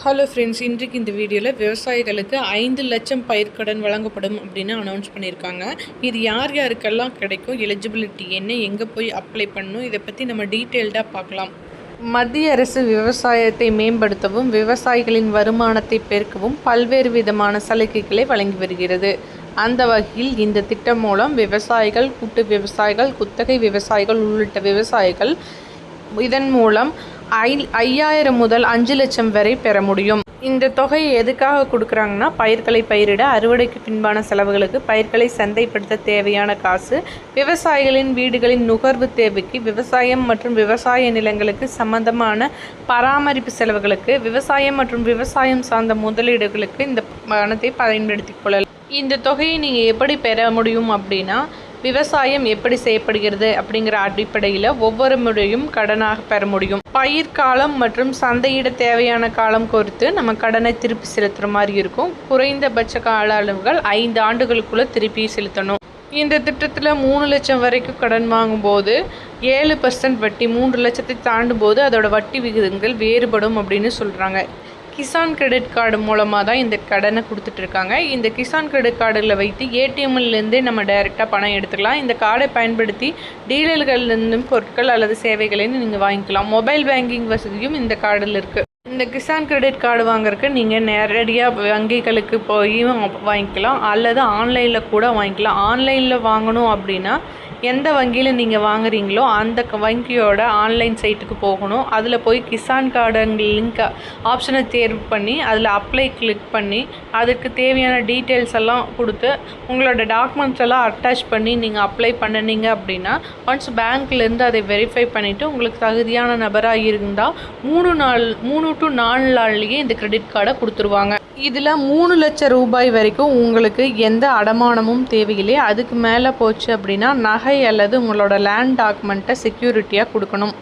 Hello friends இன்றைக்கு இந்த வீடியோவில் விவசாயிகளுக்கு ஐந்து லட்சம் பயிர்க்கடன் வழங்கப்படும் அப்படின்னு அனௌன்ஸ் பண்ணியிருக்காங்க. இது யார் யாருக்கெல்லாம் கிடைக்கும் எலிஜிபிலிட்டி என்ன எங்கே போய் அப்ளை பண்ணணும் இதை பற்றி நம்ம டீட்டெயில்டாக பார்க்கலாம். மத்திய அரசு விவசாயத்தை மேம்படுத்தவும் விவசாயிகளின் வருமானத்தை பெருக்கவும் பல்வேறு விதமான சலுகைகளை வழங்கி வருகிறது. அந்த வகையில் இந்த திட்டம் மூலம் விவசாயிகள் கூட்டு விவசாயிகள் குத்தகை விவசாயிகள் உள்ளிட்ட விவசாயிகள் இதன் மூலம் ஐ ஐயாயிரம் முதல் அஞ்சு லட்சம் வரை பெற முடியும். இந்த தொகையை எதுக்காக கொடுக்குறாங்கன்னா பயிர்களை பயிரிட அறுவடைக்கு பின்பான செலவுகளுக்கு பயிர்களை சந்தைப்படுத்த தேவையான காசு விவசாயிகளின் வீடுகளின் நுகர்வு தேவைக்கு விவசாயம் மற்றும் விவசாய நிலங்களுக்கு சம்பந்தமான பராமரிப்பு செலவுகளுக்கு விவசாயம் மற்றும் விவசாயம் சார்ந்த முதலீடுகளுக்கு இந்த பணத்தை பயன்படுத்திக் கொள்ளலாம். இந்த தொகையை நீங்கள் எப்படி பெற முடியும் அப்படின்னா விவசாயம் எப்படி செய்யப்படுகிறது அப்படிங்கிற அடிப்படையில் ஒவ்வொரு முறையும் கடனாக பெற முடியும். பயிர் காலம் மற்றும் சந்தையிட தேவையான காலம் குறித்து நம்ம கடனை திருப்பி செலுத்துகிற மாதிரி இருக்கும். குறைந்தபட்ச கால அளவுகள் ஐந்து ஆண்டுகளுக்குள்ளே திருப்பி செலுத்தணும். இந்த திட்டத்தில் மூணு லட்சம் வரைக்கும் கடன் வாங்கும்போது ஏழு பர்சன்ட் வட்டி மூன்று லட்சத்தை தாண்டும் போது அதோட வட்டி விகிதங்கள் வேறுபடும் அப்படின்னு சொல்கிறாங்க கிசான் கிரெடிட் கார்டு மூலமாக தான் இந்த கடனை கொடுத்துட்ருக்காங்க. இந்த கிசான் கிரெடிட் கார்டில் வைத்து ஏடிஎம்லேருந்தே நம்ம டைரெக்டாக பணம் எடுத்துக்கலாம். இந்த கார்டை பயன்படுத்தி டீலர்கள்லேருந்தும் பொருட்கள் அல்லது சேவைகளை நீங்கள் வாங்கிக்கலாம். மொபைல் பேங்கிங் வசதியும் இந்த கார்டில் இருக்குது இந்த கிசான் கிரெடிட் கார்டு வாங்குறதுக்கு நீங்கள் நேரடியாக வங்கிகளுக்கு போய் வாங்கிக்கலாம். அல்லது ஆன்லைனில் கூட வாங்கிக்கலாம். ஆன்லைனில் வாங்கணும் அப்படின்னா எந்த வங்கியில் நீங்கள் வாங்குறீங்களோ அந்த வங்கியோட ஆன்லைன் சைட்டுக்கு போகணும். அதில் போய் கிசான் கார்டன் லிங்க் ஆப்ஷனை தேர்வு பண்ணி அதில் அப்ளை கிளிக் பண்ணி அதுக்கு தேவையான டீட்டெயில்ஸ் எல்லாம் கொடுத்து உங்களோட டாக்குமெண்ட்ஸ் எல்லாம் அட்டாச் பண்ணி நீங்கள் அப்ளை பண்ணினீங்க அப்படின்னா ஒன்ஸ் பேங்க்லேருந்து அதை வெரிஃபை பண்ணிவிட்டு உங்களுக்கு தகுதியான நபராக இருந்தால் மூணு நாள் மூணு டு நாலு நாள்லேயே இந்த கிரெடிட் கார்டை கொடுத்துருவாங்க. இதில் மூணு லட்சம் ரூபாய் வரைக்கும் உங்களுக்கு எந்த அடமானமும் தேவையில்லை. அதுக்கு மேலே போச்சு அப்படின்னா நகை அல்லது உங்களோட லேண்ட் டாக்குமெண்ட்டை செக்யூரிட்டியாக கொடுக்கணும்.